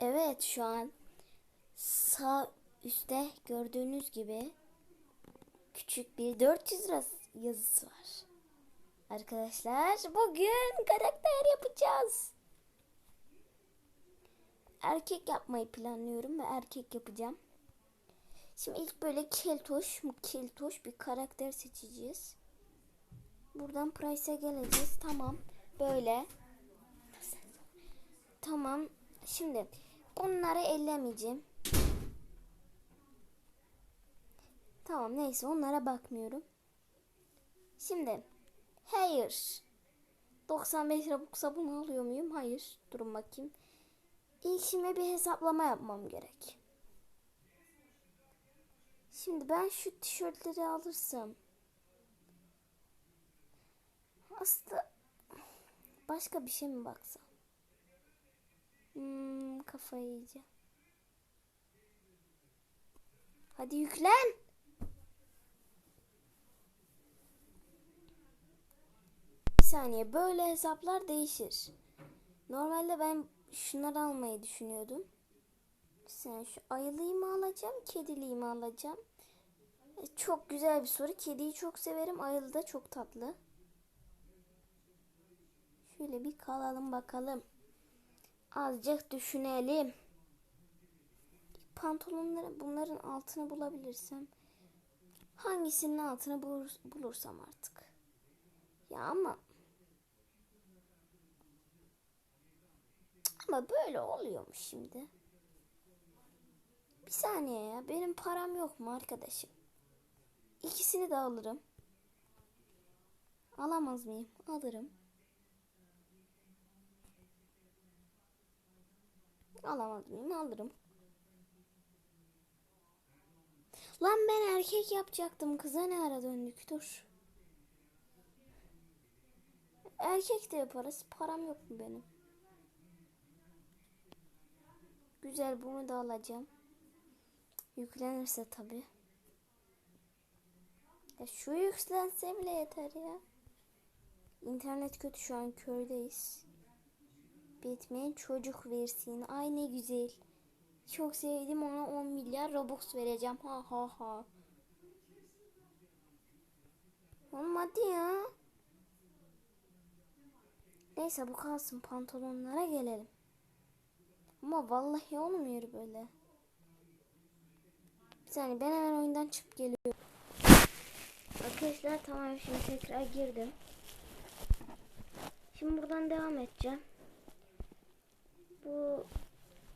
Evet şu an sağ üstte gördüğünüz gibi küçük bir 400 lira yazısı var. Arkadaşlar bugün karakter yapacağız. Erkek yapmayı planlıyorum ve erkek yapacağım. Şimdi ilk böyle keltoş mu keltoş bir karakter seçeceğiz. Buradan price'e geleceğiz. Tamam. Böyle. Tamam. Şimdi bunları ellemeyeceğim. Tamam neyse onlara bakmıyorum. Şimdi hayır. 95 Robux'a bunu alıyor muyum? Hayır. Durun bakayım. İlk şimdi bir hesaplama yapmam gerek. Şimdi ben şu tişörtleri alırsam aslında başka bir şey mi baksam? Hmm, kafayı yiyeceğim. Hadi yüklen. Bir saniye böyle hesaplar değişir. Normalde ben şunları almayı düşünüyordum. Sen şu ayılıyı mı alacağım, kediliği mi alacağım? E, Çok güzel bir soru. Kediyi çok severim. Ayılı da çok tatlı. Şöyle bir kalalım bakalım. Azıcık düşünelim. Pantolonları bunların altını bulabilirsem hangisinin altını bulur- bulursam artık. Ya ama ama böyle oluyormuş şimdi. Bir saniye ya benim param yok mu arkadaşım? İkisini de alırım. Alamaz mıyım? Alırım. Alamaz mıyım? Alırım. Lan ben erkek yapacaktım. Kıza ne ara döndük? Dur. Erkek de yaparız. Param yok mu benim? Güzel bunu da alacağım. Yüklenirse tabii. Ya şu yüklense bile yeter ya. İnternet kötü şu an köydeyiz. Bitmeyen çocuk versin. Ay ne güzel. Çok sevdim ona 10 milyar Robux vereceğim. Ha ha ha. Oğlum hadi ya. Neyse bu kalsın pantolonlara gelelim. Ama vallahi olmuyor böyle. Bir saniye ben hemen oyundan çıkıp geliyorum. Arkadaşlar tamam şimdi tekrar girdim. Şimdi buradan devam edeceğim. Bu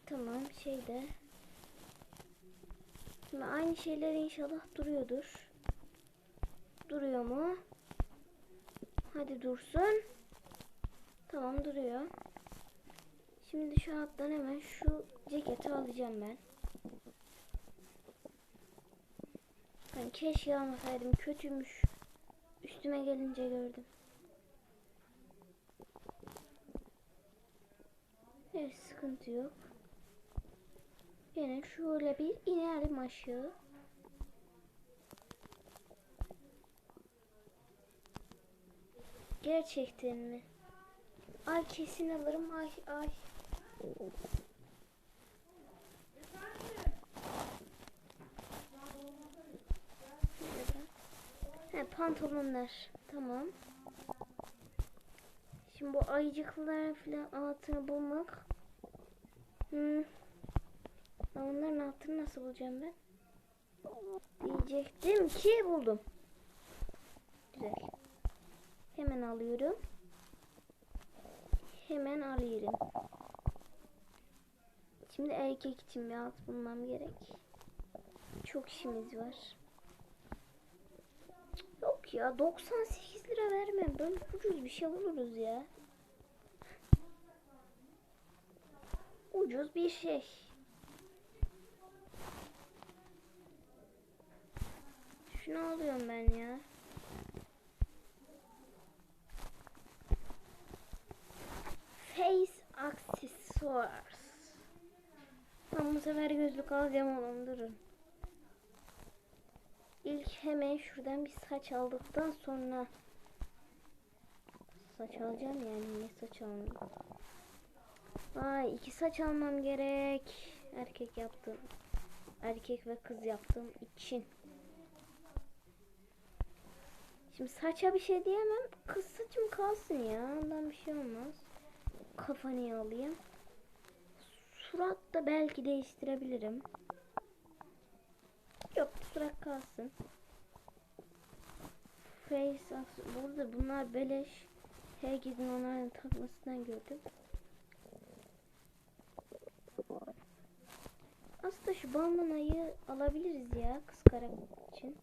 tamam şeyde. Şimdi aynı şeyler inşallah duruyordur. Duruyor mu? Hadi dursun. Tamam duruyor. Şimdi şu hattan hemen şu ceketi alacağım ben. Ben keşke almasaydım. Kötüymüş. Üstüme gelince gördüm. Evet sıkıntı yok. Yine şöyle bir inerim aşağı. Gerçekten mi? Ay kesin alırım. Ay ay. He, pantolonlar. Tamam. Şimdi bu ayıcıklar falan altını bulmak. Hmm. Ben altını nasıl bulacağım ben? Diyecektim ki buldum. Güzel. Hemen alıyorum. Hemen alıyorum. Şimdi erkek için bir alt bulmam gerek. Çok işimiz var. Yok ya 98 lira vermem. Böyle ucuz bir şey buluruz ya. Ucuz bir şey. Şunu alıyorum ben ya. Face Accessories. Ben bu sefer gözlük alacağım oğlum durun. İlk hemen şuradan bir saç aldıktan sonra saç alacağım yani ne saç almayayım. Vay iki saç almam gerek. Erkek yaptım. Erkek ve kız yaptığım için. Şimdi saça bir şey diyemem. Kız saçım kalsın ya. Ondan bir şey olmaz. Kafanı alayım. Surat da belki değiştirebilirim. Yok surat kalsın. Face Burada bunlar beleş. Herkesin onların takmasından gördüm. Aslında şu bandanayı alabiliriz ya kız karakter için.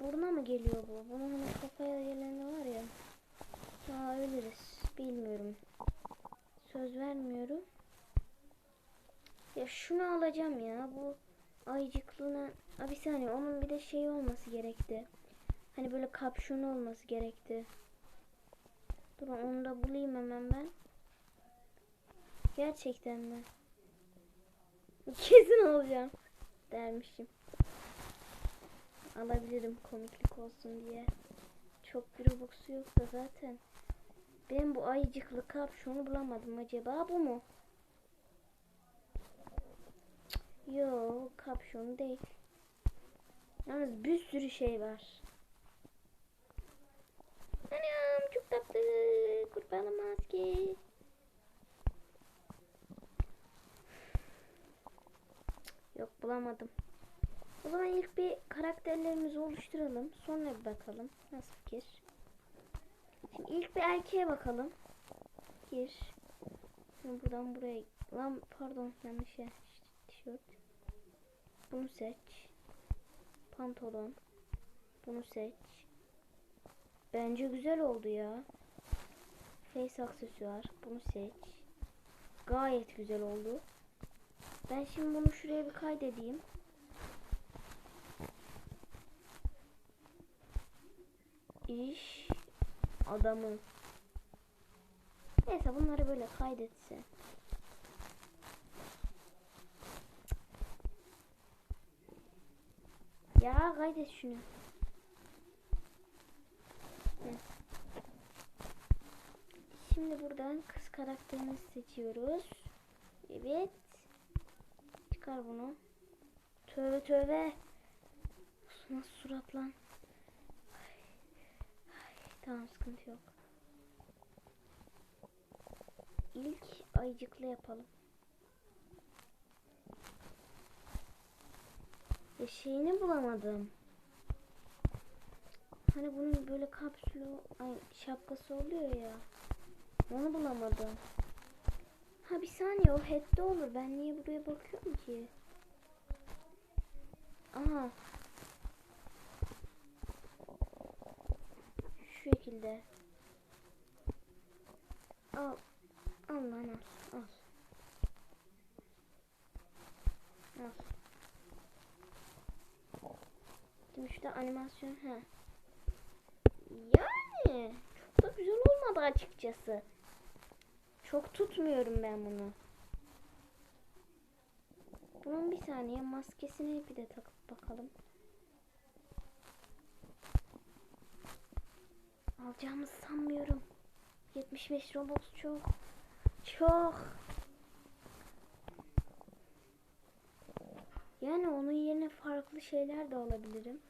Buruna mı geliyor bu? Bunun hani kafaya gelen var ya. Alabiliriz. Bilmiyorum. Söz vermiyorum. Ya şunu alacağım ya. Bu ayıcıklığına... Aa, bir saniye onun bir de şey olması gerekti. Hani böyle kapşonu olması gerekti. Dur onu da bulayım hemen ben. Gerçekten mi? Kesin alacağım dermişim. Alabilirim komiklik olsun diye. Çok bir roboksu yok da zaten. Ben bu ayıcıklı kapşonu bulamadım acaba bu mu? Yo kapşon değil. Yalnız bir sürü şey var. Anam çok tatlı. Kurbanı maske. Yok bulamadım. O zaman ilk bir karakterlerimizi oluşturalım. Sonra bir bakalım. Nasıl fikir? Şimdi ilk bir erkeğe bakalım. Gir. Şimdi buradan buraya. Lan pardon yanlış yer. Tişört. Bunu seç. Pantolon. Bunu seç. Bence güzel oldu ya. Face aksesuar. Bunu seç. Gayet güzel oldu. Ben şimdi bunu şuraya bir kaydedeyim. İş adamı. Neyse bunları böyle kaydetse. Ya kaydet şunu. Şimdi buradan kız karakterini seçiyoruz. Evet. Çıkar bunu. Tövbe tövbe. Nasıl surat lan? Tamam sıkıntı yok. İlk ayıcıklı yapalım. Ya şeyini bulamadım. Hani bunun böyle kapsülü, ay şapkası oluyor ya. Onu bulamadım. Ha bir saniye o head'de olur. Ben niye buraya bakıyorum ki? Aha. Şu şekilde. Al. Al lan al. Al. Al. Şimdi şurada animasyon. Ha. Yani çok da güzel olmadı açıkçası. Çok tutmuyorum ben bunu. Bunun bir saniye maskesini bir de takıp bakalım. Alacağımızı sanmıyorum. 75 Robux çok. Çok. Yani onun yerine farklı şeyler de alabilirim.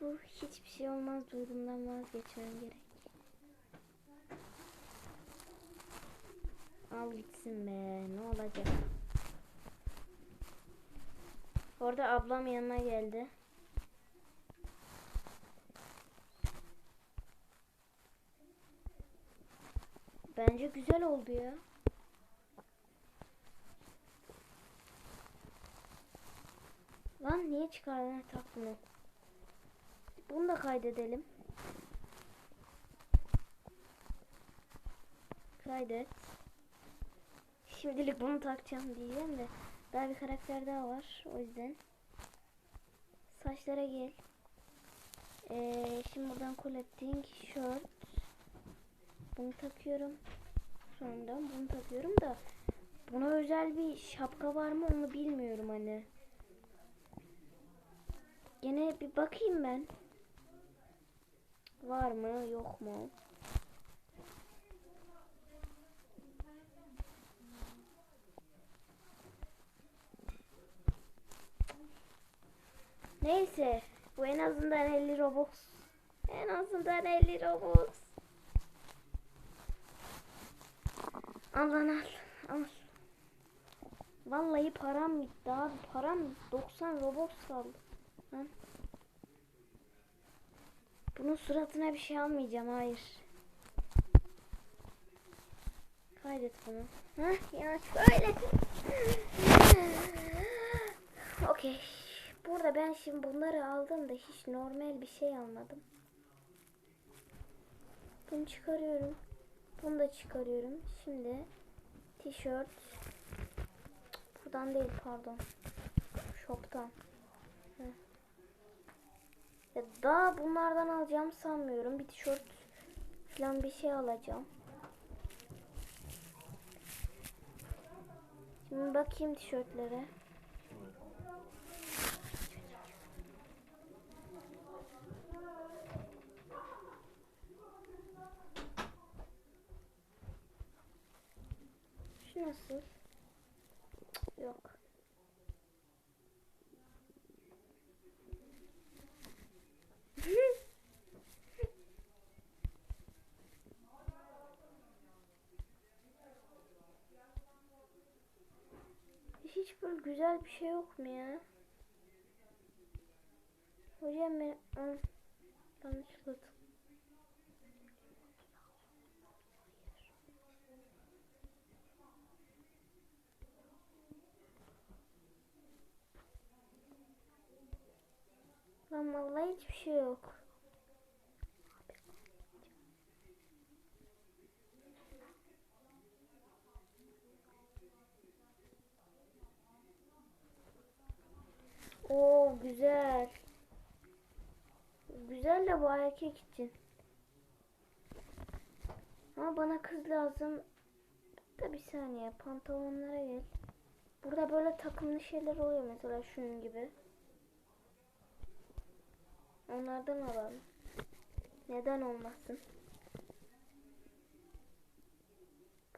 Bu hiçbir şey olmaz duygumdan vazgeçmem gerek. Al gitsin be ne olacak. Orada ablam yanına geldi. Bence güzel oldu ya. Lan niye çıkardın Ha, tak bunu. Bunu da kaydedelim. Kaydet. Şimdilik bunu takacağım diyeceğim de daha bir karakter daha var o yüzden. Saçlara gel. Ee, şimdi buradan collecting shirt. Bunu takıyorum. Sonra bunu takıyorum da buna özel bir şapka var mı onu bilmiyorum hani. Gene bir bakayım ben. Var mı yok mu? Neyse bu en azından 50 Robux. En azından 50 Robux. Al lan al. Al. Vallahi param gitti abi. Param 90 Robux kaldı. Lan. Bunun suratına bir şey almayacağım. Hayır. Kaydet bunu. Heh, ya şöyle. Okey. Burada ben şimdi bunları aldım da hiç normal bir şey almadım. Bunu çıkarıyorum. Bunu da çıkarıyorum. Şimdi tişört. Buradan değil pardon. Shop'tan. Ya daha bunlardan alacağım sanmıyorum. Bir tişört falan bir şey alacağım. Şimdi bakayım tişörtlere. Şu nasıl? Yok. Hiç böyle güzel bir şey yok mu ya? Hocam ben yanlışlıkla Lan vallahi hiçbir şey yok. Oo güzel. Güzel de bu erkek için. Ama bana kız lazım. Da bir saniye pantolonlara gel. Burada böyle takımlı şeyler oluyor mesela şunun gibi. Onlardan alalım. Neden olmasın?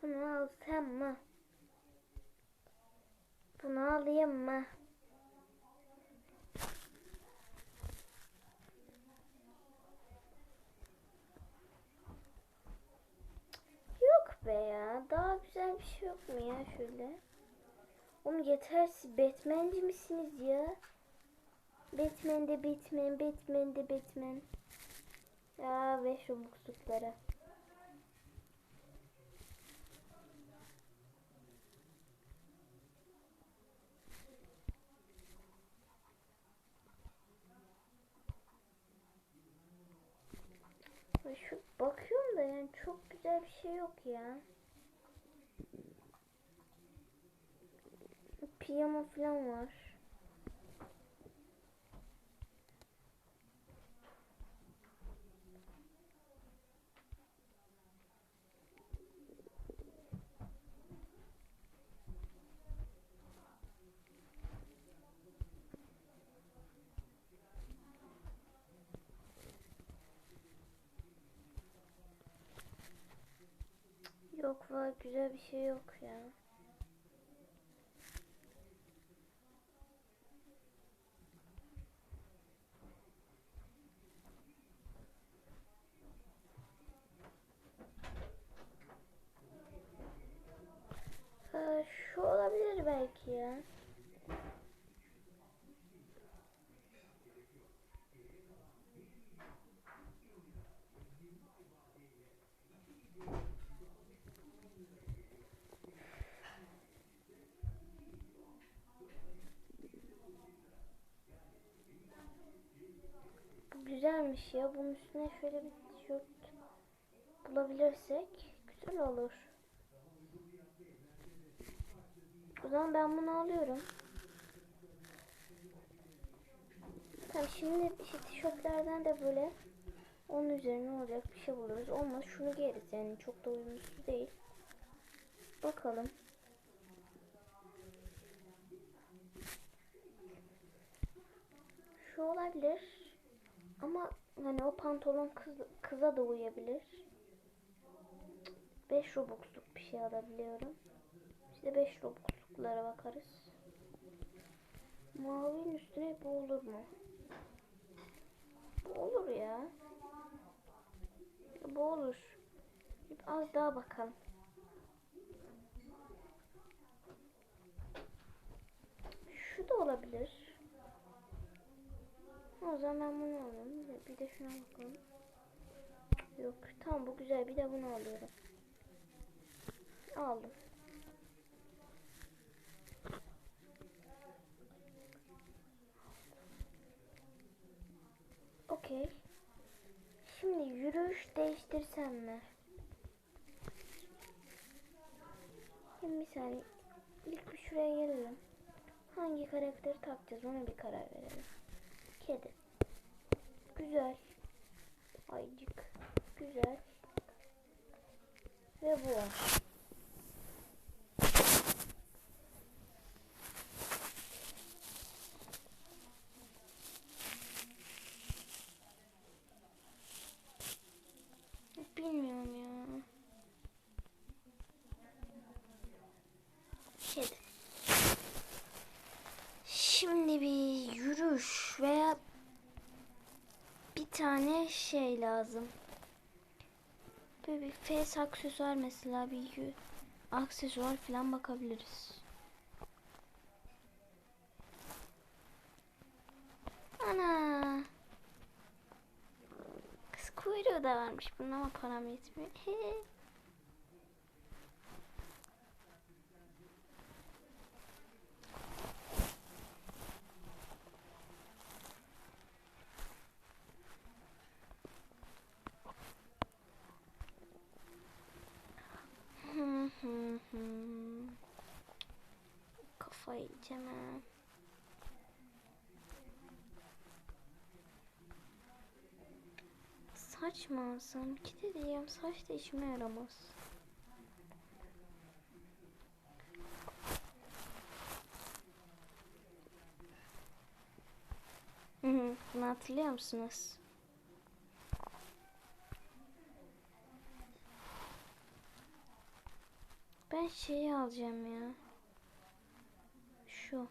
Bunu alsam mı? Bunu alayım mı? Yok be ya. Daha güzel bir şey yok mu ya şöyle? Oğlum yeter siz Batman'ci misiniz ya? Batman de Batman, Batman de Batman. Ya ve şu muslukları. Ay Şu bakıyorum da yani çok güzel bir şey yok ya. Piyano falan var. Var güzel bir şey yok ya. Ee, şu olabilir belki ya. Bu güzelmiş ya. Bunun üstüne şöyle bir tişört bulabilirsek güzel olur. O zaman ben bunu alıyorum. Tamam şimdi işte tişörtlerden de böyle onun üzerine olacak bir şey buluruz. Olmaz şunu giyeriz yani çok da uyumsuz değil. Bakalım. Şu olabilir. Ama hani o pantolon kız, kıza da uyabilir. 5 Robux'luk bir şey alabiliyorum. İşte 5 Robux'luklara bakarız. Mavinin üstüne bu olur mu? Bu olur ya. Bu olur. Az daha bakalım. Şu da olabilir. O zaman ben bunu de- Bir de şuna bakalım. Yok tamam bu güzel. Bir de bunu alıyorum. Aldım. Okey. Şimdi yürüyüş değiştirsem mi? Şimdi bir saniye. İlk bir şuraya gelelim. Hangi karakteri takacağız ona bir karar verelim. Kedi. Güzel. Aycık. Güzel. Ve bu var. Bilmiyorum ya. Kedi. Şimdi bir yürüyüş veya bir tane şey lazım. Böyle bir face aksesuar mesela bir aksesuar falan bakabiliriz. Ana. Kız kuyruğu da varmış. Bunun ama param yetmiyor. He. Hı hı hı. Ha. Saç alsam? Ki de diyeyim saç da işime yaramaz. Hı hı, Bunu hatırlıyor musunuz? Ben şeyi alacağım ya. Şu.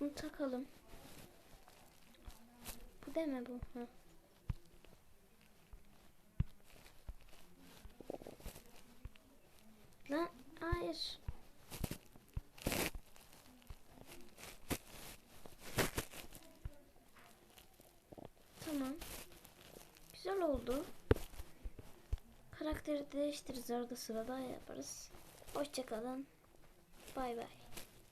Bunu takalım. Bu deme bu. Hı. Lan hayır. Tamam. Güzel oldu. Karakteri değiştiririz arada sırada yaparız. Hoşçakalın. Bay bay.